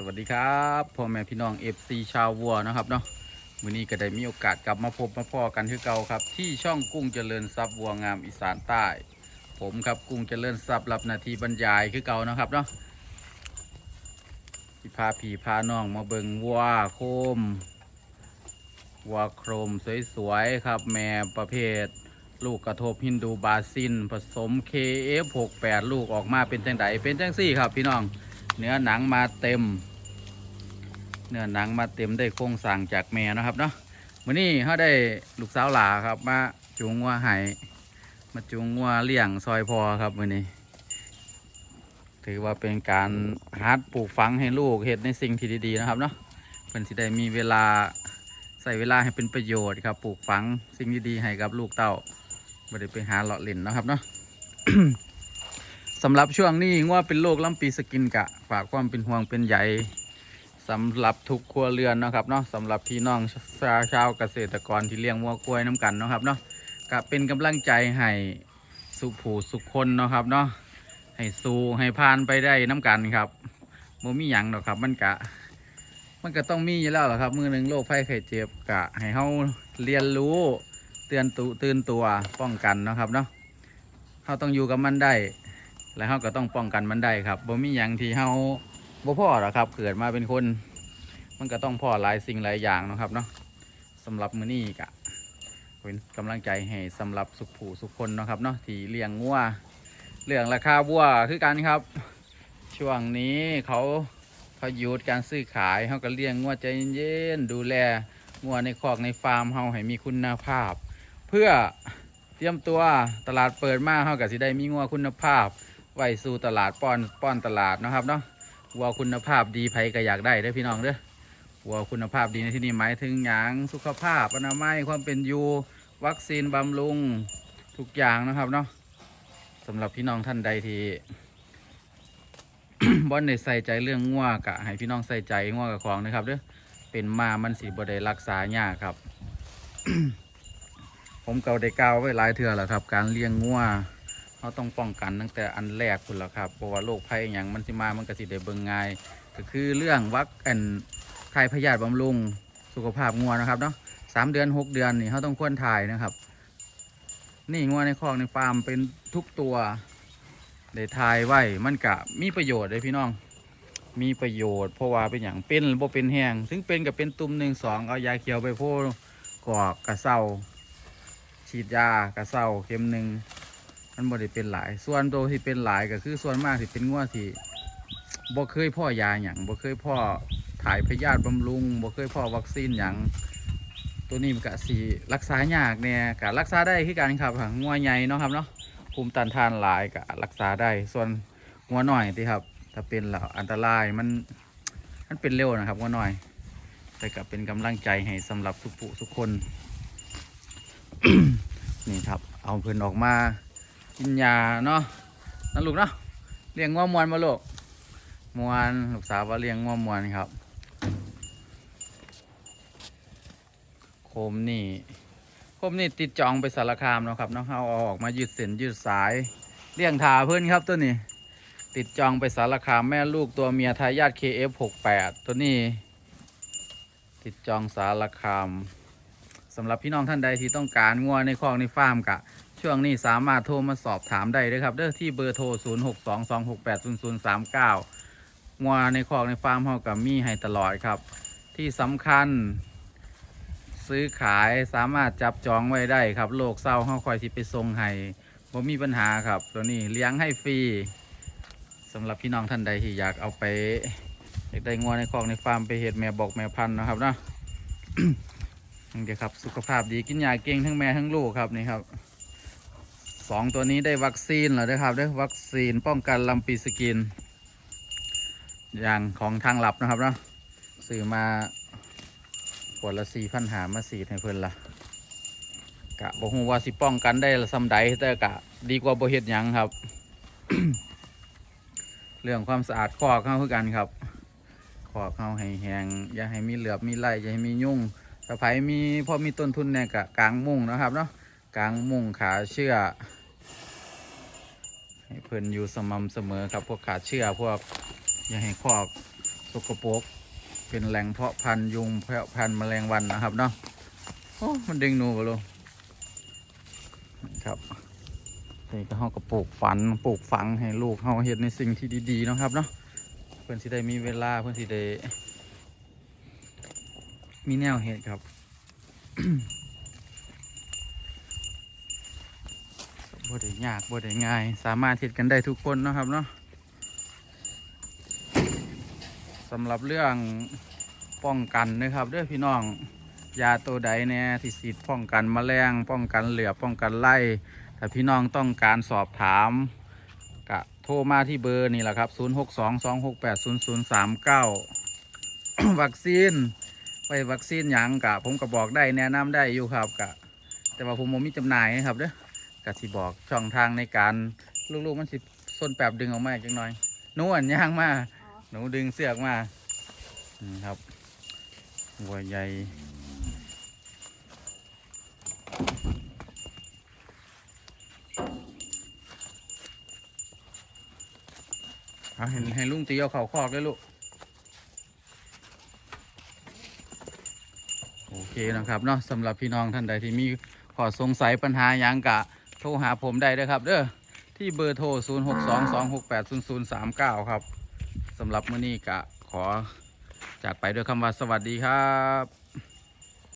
สวัสดีครับพ่อแม่พี่น้อง FC ชาววัวนะครับเนาะวันนี้ก็ได้มีโอกาสกลับมาพบมาพ่อกันคือเก่าครับ ที่ช่องกุ้งเจริญทรัพย์วัวงามอีสานใต้ ผมครับกุ้งเจริญทรัพย์รับนาทีบรรยายคือเก่านะครับเนาะที่พาผีพาน้องมาเบิงวัวโคมวัวโครมสวยๆครับ แม่ประเภท ลูกกระทบฮินดูบาซิน ผสม KF68 ลูกออกมาเป็นจังไดเป็นจังซี่ครับพี่น้อง เนื้อหนังมาเต็ม เนื้อหนังมาเต็มได้โครงสั่งจากแม่นะครับเนาะวันนี้เขาได้ลูกสาวหลาครับมาจูงวัวไห้มาจูงวัวเลี้ยงซอยพอครับวันนี้ ถือว่าเป็นการฮัดปลูกฝังให้ลูกเห็ดในสิ่งที่ดีๆนะครับเนาะเพิ่นสิได้มีเวลาใส่เวลาให้เป็นประโยชน์ครับปลูกฝังสิ่งดีๆให้กับลูกเต้าไม่ได้ไปหาเลาะเล่นนะครับเนาะ สำหรับช่วงนี้ว่าเป็นโรคลำปีสกินกะ ฝากความเป็นห่วงเป็นใยสำหรับทุกครัวเรือนนะครับเนาะสำหรับพี่น้องชาวชาวเกษตรกรที่เลี้ยงวัวควายน้ำกันนะครับเนาะกะเป็นกำลังใจให้สุผูสุคนนะครับเนาะให้สู้ให้ผ่านไปได้น้ำกันครับโมมีหยังหรอกครับ มันกะ มันก็ต้องมีอยู่แล้วหละครับ มือหนึ่งโรคภัยไข้เจ็บกะ ให้เขาเรียนรู้เตือนตุตื่นตัวป้องกันนะครับเนาะเขาต้องอยู่กับมันได้ แล้วเขาก็ต้องป้องกันมันได้ครับบ่มีอย่างที่เขาบ่พ่อหรอกครับเกิดมาเป็นคน มันก็ต้องพ่อหลายสิ่งหลายอย่างนะครับเนาะสำหรับมื้อนี้กะเป็นกำลังใจให้สำหรับสุขผู้สุขคนนะครับเนาะที่เลี้ยงงัวเรื่องราคาวัวคือกันครับ ช่วงนี้เขาพายุดการซื้อขายเขาก็เลี้ยงงัวใจเย็นๆดูแลงัวในคอกในฟาร์มเขาให้มีคุณภาพ เพื่อเตรียมตัวตลาดเปิดมาเขาก็สิได้มีงัวคุณภาพ ไว้สู่ตลาดป้อนป้อนตลาดนะครับเนาะวัวคุณภาพดีไผก็อยากได้เด้อพี่น้องเด้อวัวคุณภาพดีในที่นี้หมายถึงหยางสุขภาพอนามัยความเป็นอยู่วัคซีนบำรุงทุกอย่างนะครับเนาะสำหรับพี่น้องท่านใดที่บ่ได้ใส่ใจเรื่องงัวกะให้พี่น้องใส่ใจงัวกับของนะครับเด้อเป็นมามันสีบ่ได้รักษายากครับ ผมเก่าได้กล่าวไว้หลายเทื่อแล้วครับ การเลี้ยงงัว เราต้องป้องกันตั้งแต่อันแรกคุณละครับเพราะว่าโรคภัยอย่างมันสิมามันก็สิได้เบิ่งง่าย ก็คือเรื่องวัคอันทายพยาธิบำรุงสุขภาพงัวนะครับเนาะสามเดือนหกเดือนนี่เขาต้องควรถ่ายนะครับ นี่งัวในคลอกในฟาร์มเป็นทุกตัวได้ทายไว้มันกะมีประโยชน์เลยพี่น้อง มีประโยชน์เพราะว่าเป็นอย่างเป็นบ่เป็นแห้งถึงเป็นกับเป็นตุ่มหนึ่งสองเอายาเขียวไปพ่กอกกระเซาฉีดยากระเซาเข็มหนึ่ง มันบ่ได้เป็นหลาย ส่วนตัวที่เป็นหลายก็คือส่วนมากที่เป็นงัวที่บ่เคยพ่อยาหยังบ่เคยพ่อถ่ายพยาธิบำรุงบ่เคยพ่อวัคซีนหยังตัวนี้มันก็สิรักษายากเนี่ยก็รักษาได้คือกันครับงัวใหญ่เนาะครับเนาะภูมิต้านทานหลายก็รักษาได้ ส่วนงัวน้อยที่ครับ ถ้าเป็นแล้วอันตรายมันมันเป็นเร็วนะครับงัวน้อย แต่ก็เป็นกำลังใจให้สำหรับทุกผู้ทุกคน นี่ครับ เอาเพิ่อนออกมา กินยาเนาะนั่นลูกเนาะเลี้ยงงัวมวนมาลูกมวนลูกสาวว่าเลี้ยงงัวมวนครับ โคมนี่โคมนี่ติดจองไปสารคามเนาะครับเนาะเอาเอาออกมายืดเส้นยืดสายเลี้ยงถาเพื่อนครับตัวนี้ ติดจองไปสารคามแม่ลูกตัวเมียทายาท KF68 ตัวนี้ ติดจองสารคามสำหรับพี่น้องท่านใดที่ต้องการงัวในคลอกในฟาร์มกะ ช่วงนี้สามารถโทรมาสอบถามได้เลยครับเด้อที่เบอร์โทร 0 6 2 2 6 8 0 0 3 9งัวในคอกในฟาร์มเฮากับมีให้ตลอดครับ ที่สำคัญ ซื้อขายสามารถจับจองไว้ได้ครับ โลกเศร้าเฮาคอยสิไปส่งให้บ่มีปัญหาครับ ตัวนี้เลี้ยงให้ฟรีสำหรับพี่น้องท่านใดที่อยากเอาไปอยากได้งัวในคอกในฟาร์มไปเห็ดแม่บอกแม่พันธุ์นะครับเนาะนี่เดี๋ยวครับ สุขภาพดีกินยาเก่งทั้งแม่ทั้งลูกครับนี่ครับ สองตัวนี้ได้วัคซีนแล้วนะครับได้วัคซีนป้องกันลำปีสกิน อย่างของทางหลับนะครับเนาะซื้อมาขวดละสี่พันหามาสีให้เพิ่นละกะบอกว่าสิป้องกันได้สำใดแต่กะดีกว่าบ่เฮ็ดหยังครับ เรื่องความสะอาดคอกเข้าคือกันครับคอกเข้าให้แหงอย่าให้มีเหลือบมีไล่อย่าให้มียุ่งถ้าไผมีพอมีต้นทุนเนี่ยกะกลางมุ้งนะครับเนาะกลางมุ้งขาเชื่อ ให้เพิ่นอยู่สม่ำเสมอครับพวกขาเชื่อพวกอย่าให้คอกสกปรกเป็นแหล่งเพาะพันธุ์ยุงเพาะพันธุ์แมลงวันนะครับเนาะโอ้มันเด้งหนูบ่ลูกครับนี่ก็เฮาก็ปลูกฝันปลูกฝังให้ลูกเฮาเฮ็ดในสิ่งที่ดีๆนะครับเนาะเพื่อนสิได้มีเวลาเพื่อนสิได้มีแนวเฮ็ดครับ บ่ได้ยากบ่ได้ง่าย สามารถเฮ็ดกันได้ทุกคนนะครับเนาะสำหรับเรื่องป้องกันนะครับเด้อพี่น้องยาตัวใดแน่ที่สีดป้องกันแมลงป้องกันเหลือป้องกันไล่ถ้าพี่น้องต้องการสอบถามกะโทรมาที่เบอร์นี่แหละครับ 0622680039 วัคซีนไว้วัคซีนหยังกะผมก็บอกได้แนะนำได้อยู่ครับกะแต่ว่าผมบ่มีจำหน่ายนะครับเด้อ ก็สิบอกช่องทางในการลูกๆมันสิส้นแปบดึงออกมาจังหน่อยหนูอันย่างมาหนูดึงเสือกมานี่ครับหัวใหญ่เอาให้ให้ลุงตีเอาเข่าคอกเลยลูก โอเคนะครับเนาะสำหรับพี่น้องท่านใดที่มีข้อสงสัยปัญหาหยังกะ โทรหาผมได้เลยครับ เด้อที่เบอร์โทร 0622680039 ครับสำหรับมื้อนี้กะขอจากไปด้วยคำว่าสวัสดีครับ